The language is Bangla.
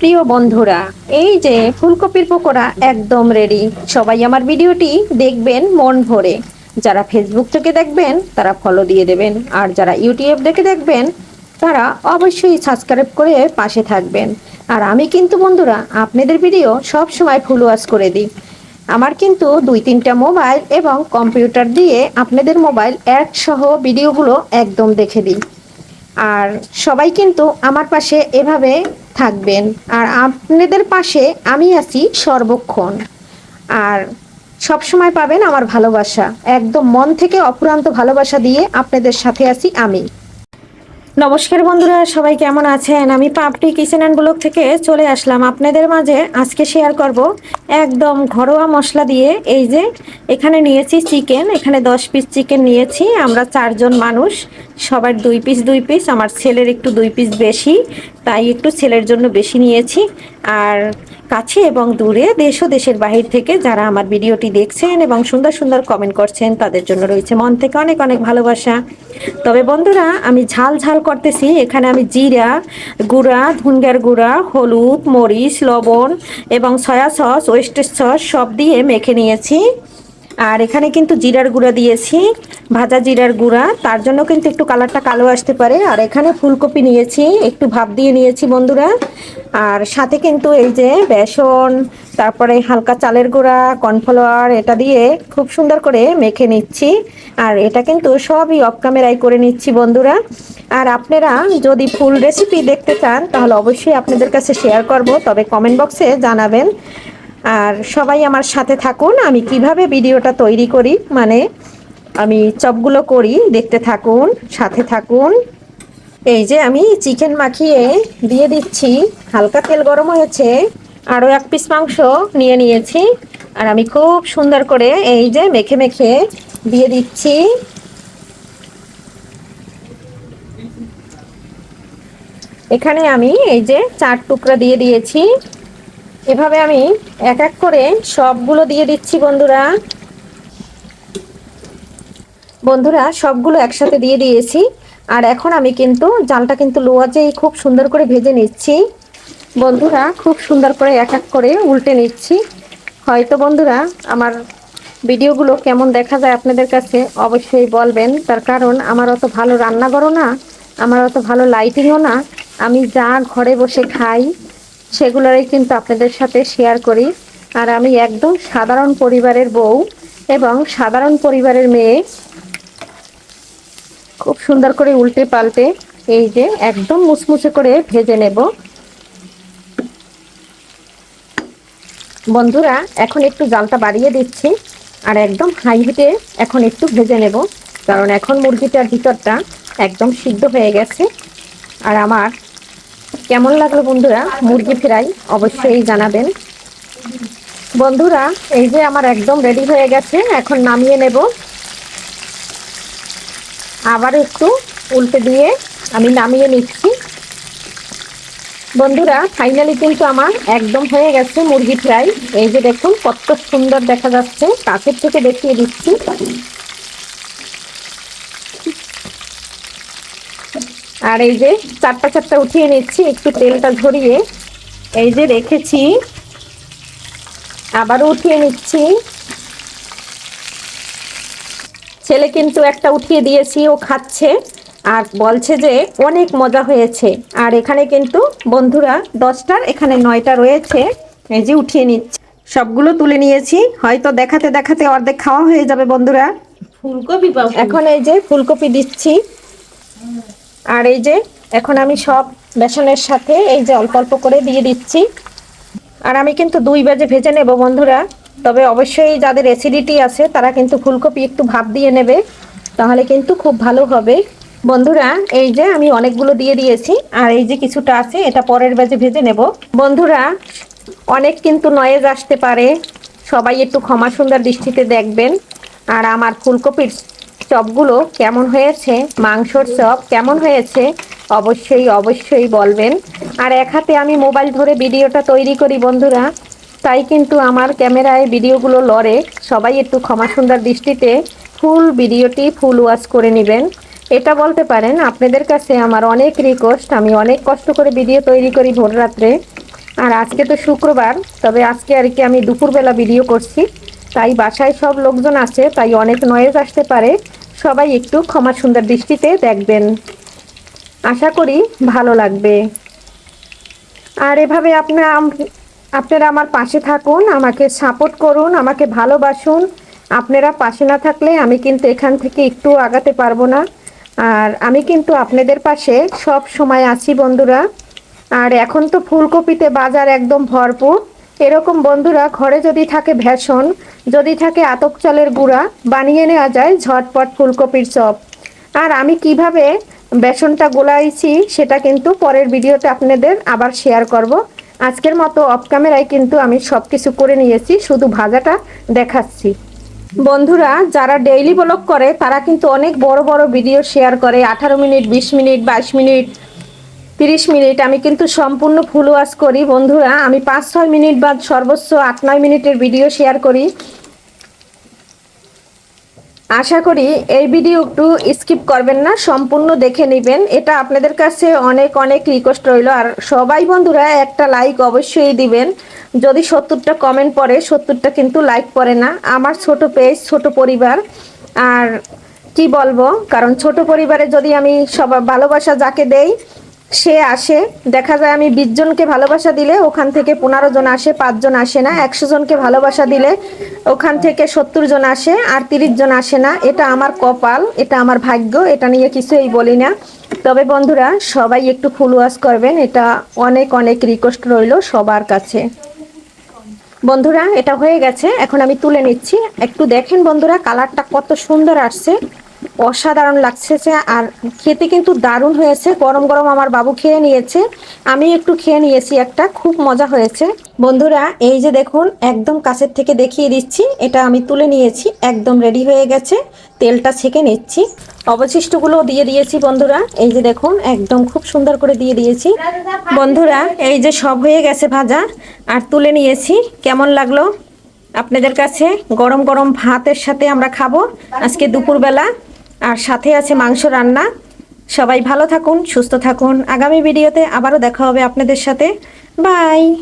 প্রিয় বন্ধুরা, এই যে ফুলকপির পকোড়া একদম রেডি সবাই আমার ভিডিওটি দেখবেন মন ভরে। যারা ফেসবুক থেকে দেখবেন, তারা ফলো দিয়ে দেবেন। আর যারা ইউটিউব দেখে দেখবেন, তারা অবশ্যই সাবস্ক্রাইব করে পাশে থাকবেন। আর আমি কিন্তু বন্ধুরা, আপনাদের ভিডিও সব সময় ফুল ওয়াশ করে দিই। আমার কিন্তু দুই তিনটা মোবাইল এবং কম্পিউটার দিয়ে আপনাদের মোবাইল সহ ভিডিওগুলো একদম দেখে দিই। আর সবাই কিন্তু আমার পাশে এভাবে থাকবেন। আর আপনাদের পাশে আমি আছি সর্বক্ষণ। আর সব সময় পাবেন আমার ভালোবাসা। একদম মন থেকে অপুরান্ত ভালোবাসা দিয়ে আপনাদের সাথে আছি আমি। নমস্কার বন্ধুরা, সবাই কেমন আছেন? আমি পাপড়ি কিচেন অ্যান্ড ব্লক থেকে চলে আসলাম। আপনাদের মাঝে আজকে শেয়ার করব একদম ঘরোয়া মশলা দিয়ে। এই যে এখানে নিয়েছি চিকেন, এখানে দশ পিস চিকেন নিয়েছি। আমরা চারজন মানুষ, সবার দুই পিস দুই পিস আমার ছেলের একটু দুই পিস বেশি, তাই একটু ছেলের জন্য বেশি নিয়েছি। আর কাছে এবং দূরে দেশ ও দেশের বাহির থেকে যারা আমার ভিডিওটি দেখছেন এবং সুন্দর সুন্দর কমেন্ট করছেন, তাদের জন্য রয়েছে মন থেকে অনেক অনেক ভালোবাসা। তবে বন্ধুরা, আমি ঝাল ঝাল করতেছি। এখানে আমি জিরা গুঁড়া, ধুনগার গুঁড়া, হলুদ, মরিচ, লবণ এবং সয়া সস ওয়েস্টের সস সব দিয়ে মেখে নিয়েছি। আর এখানে কিন্তু জিরার গুঁড়া দিয়েছি, ভাজা জিরার গুঁড়া। তার জন্য কিন্তু একটু কালারটা কালো আসতে পারে। আর এখানে ফুলকপি নিয়েছি, একটু ভাপ দিয়ে নিয়েছি বন্ধুরা। আর সাথে কিন্তু এই যে বেসন, তারপরে হালকা চালের গুঁড়া, কর্নফ্লাওয়ার, এটা দিয়ে খুব সুন্দর করে মেখে নিচ্ছি। আর এটা কিন্তু সবই অফ ক্যামেরায় করে নিচ্ছি বন্ধুরা। আর আপনারা যদি ফুল রেসিপি দেখতে চান, তাহলে অবশ্যই আপনাদের কাছে শেয়ার করব। তবে কমেন্ট বক্সে জানাবেন। আর সবাই আমার সাথে থাকুন। আমি কীভাবে ভিডিওটা তৈরি করি? মানে আমি চপগুলো করি, দেখতে থাকুন, সাথে থাকুন। এই যে আমি চিকেন মাখিয়ে দিয়ে দিচ্ছি। হালকা তেল গরম হয়েছে। আরও এক পিস মাংস নিয়ে নিয়েছি। আর আমি খুব সুন্দর করে এই যে মেখে মেখে দিয়ে দিচ্ছি। এখানে আমি এই যে চার টুকরা দিয়ে দিয়েছি। এভাবে আমি এক এক করে সবগুলো দিয়ে দিচ্ছি, বন্ধুরা। বন্ধুরা, সবগুলো একসাথে দিয়ে দিয়েছি। আর এখন আমি কিন্তু জালটা কিন্তু লোয়াজেই খুব সুন্দর করে ভেজে নিচ্ছি। বন্ধুরা, খুব সুন্দর করে এক এক করে উল্টে নিচ্ছি। হয়তো বন্ধুরা, আমার ভিডিওগুলো কেমন দেখা যায় আপনাদের কাছে অবশ্যই বলবেন। তার কারণ আমার অত ভালো রান্নাঘরও না, আমার অত ভালো লাইটিংও না। আমি যা ঘরে বসে খাই সেগুলোরই কিন্তু আপনাদের সাথে শেয়ার করি। আর আমি একদম সাধারণ পরিবারের বউ এবং সাধারণ পরিবারের মেয়ে। খুব সুন্দর করে উল্টে পাল্টে এই যে একদম মুচমুচে করে ভেজে নেব। বন্ধুরা, এখন একটু জালটা বাড়িয়ে দিচ্ছি আর একদম হাই হিটে এখন একটু ভেজে নেব। কারণ এখন মুরগিটার ভিতরটা একদম সিদ্ধ হয়ে গেছে। আর আমার কেমন লাগল বন্ধুরা? মুরগি ফ্রাই অবশ্যই জানাবেন। বন্ধুরা, এই যে আমার একদম রেডি হয়ে গেছে, এখন নামিয়ে নেব। আবার একটু উল্টে দিয়ে আমি নামিয়ে নিচ্ছি। বন্ধুরা ফাইনালি কিন্তু আমার একদম হয়ে গেছে মুরগি ফ্রাই। এই যে দেখুন, কত সুন্দর দেখা যাচ্ছে। কাছের থেকে দেখিয়ে দিচ্ছি। আর এই যে চারটা চারটা উঠিয়ে নিচ্ছি একটু তেলটা ঝরিয়ে এই যে রেখেছি। আবারও উঠিয়ে নিচ্ছি। ছেলে কিন্তু একটা উঠিয়ে দিয়েছি ও খাচ্ছে। আর বলছে যে অনেক মজা হয়েছে। আর এখানে কিন্তু বন্ধুরা দশটার এখানে নয়টা রয়েছে। এই যে উঠিয়ে নিচ্ছি। সবগুলো তুলে নিয়েছি। হয়তো দেখাতে দেখাতে অর্ধেক খাওয়া হয়ে যাবে বন্ধুরা। ফুলকপি পাবো। এখন এই যে ফুলকপি দিচ্ছি। আর এই যে, এখন আমি সব বেসনের সাথে এই যে অল্প অল্প করে দিয়ে দিচ্ছি। আর আমি কিন্তু দুই বাজে ভেজে নেব বন্ধুরা। তবে অবশ্যই যাদের অ্যাসিডিটি আছে, তারা কিন্তু ফুলকপি একটু ভাপ দিয়ে নেবে। তাহলে কিন্তু খুব ভালো হবে। বন্ধুরা, এই যে আমি অনেকগুলো দিয়ে দিয়েছি। আর এই যে কিছুটা আছে, এটা পরের বেজে ভেজে নেব। বন্ধুরা, অনেক কিন্তু নয়েজ আসতে পারে। সবাই একটু ক্ষমা সুন্দর দৃষ্টিতে দেখবেন। আর আমার ফুলকপির চপগুলো কেমন হয়েছে? মাংসর চপ কেমন হয়েছে? অবশ্যই অবশ্যই বলবেন। আর এক হাতে আমি মোবাইল ধরে ভিডিওটা তৈরি করি বন্ধুরা। তাই কিন্তু আমার ক্যামেরায় ভিডিওগুলো লড়ে। সবাই একটু ক্ষমা সুন্দর দৃষ্টিতে ফুল ভিডিওটি ফুল ওয়াশ করে নেবেন। এটা বলতে পারেন, আপনাদের কাছে আমার অনেক রিকোয়েস্ট আমি অনেক কষ্ট করে ভিডিও তৈরি করি ভোর রাত্রে আর আজকে তো শুক্রবার, তবে আজকে আর কি আমি দুপুরবেলা ভিডিও করছি। তাই বাসায় সব লোকজন আছে, তাই অনেক নয়েজ আসতে পারে। সবাই একটু ক্ষমা সুন্দর দৃষ্টিতে দেখবেন। আশা করি ভালো লাগবে। আর এভাবে আপনারা আপনারা আমার পাশে থাকুন, আমাকে সাপোর্ট করুন, আমাকে ভালোবাসুন। আপনারা পাশে না থাকলে আমি কিন্তু এখান থেকে একটু আগাতে পারব না। আর আমি কিন্তু আপনাদের পাশে সব সময় আছি বন্ধুরা। আর এখন তো ফুলকপিতে বাজার একদম ভরপুর। এরকম বন্ধুরা ঘরে যদি থাকে ভেষণ, যদি থাকে আতক চালের গুঁড়া, বানিয়ে নেওয়া যায় ঝটপট ফুলকপির চপ। আর আমি কীভাবে বেসনটা গোলাইছি সেটা কিন্তু পরের ভিডিওতে আপনাদের আবার শেয়ার করব। আজকের মতো অফ ক্যামেরায় কিন্তু আমি সব কিছু করে নিয়েছি, শুধু ভাজাটা দেখাচ্ছি। বন্ধুরা, যারা ডেইলি ব্লগ করে, তারা কিন্তু অনেক বড় বড় ভিডিও শেয়ার করে, আঠারো মিনিট, বিশ মিনিট, বাইশ মিনিট তিরিশ মিনিট, আমি কিন্তু সম্পূর্ণ ফুল ওয়াশ করি। বন্ধুরা, আমি পাঁচ, ছয় মিনিট বা সর্বোচ্চ আট, নয় মিনিটের ভিডিও শেয়ার করি। আশা করি এই ভিডিও একটু স্কিপ করবেন না, সম্পূর্ণ দেখে নেবেন। এটা আপনাদের কাছে অনেক অনেক রিকোয়েস্ট রইল। আর সবাই বন্ধুরা, একটা লাইক অবশ্যই দিবেন। যদি সত্তরটা কমেন্ট পড়ে, সত্তরটা কিন্তু লাইক পড়ে না। আমার ছোট পেজ ছোট পরিবার। আর কি বলব? কারণ ছোট পরিবারে যদি আমি সব ভালোবাসা যাকে দেই সে আসে। দেখা যায় আমি বিশ জনকে ভালোবাসা দিলে ওখান থেকে পনেরো জন আসে পাঁচজন আসে না, একশো জনকে ভালোবাসা দিলে ওখান থেকে সত্তর জন আসে, আর তিরিশ জন আসে না। এটা আমার কপাল, এটা আমার ভাগ্য, এটা নিয়ে কিছুই বলি না। তবে বন্ধুরা, সবাই একটু ফুল ওয়াশ করবেন, এটা অনেক অনেক রিকোয়েস্ট রইল সবার কাছে। বন্ধুরা, এটা হয়ে গেছে। এখন আমি তুলে নিচ্ছি। একটু দেখেন বন্ধুরা কালারটা কত সুন্দর আসছে। অসাধারণ লাগছে আর খেতে কিন্তু দারুণ হয়েছে। গরম গরম আমার বাবু খেয়ে নিয়েছে। আমি একটু খেয়ে নিয়েছি একটা, খুব মজা হয়েছে। বন্ধুরা, এই যে দেখুন, একদম কাছের থেকে দেখিয়ে দিচ্ছি। এটা আমি তুলে নিয়েছি, একদম রেডি হয়ে গেছে। তেলটা ছেঁকে নিচ্ছি। অবশিষ্টগুলো দিয়ে দিয়েছি বন্ধুরা। এই যে দেখুন, একদম খুব সুন্দর করে দিয়ে দিয়েছি। বন্ধুরা, এই যে সব হয়ে গেছে ভাজা, আর তুলে নিয়েছি। কেমন লাগল আপনাদের কাছে? গরম গরম ভাতের সাথে আমরা খাব। আজকে দুপুরবেলা আর সাথে আছে মাংস রান্না। সবাই ভালো থাকুন, সুস্থ থাকুন। আগামী ভিডিওতে আবারও দেখা হবে আপনাদের সাথে। বাই।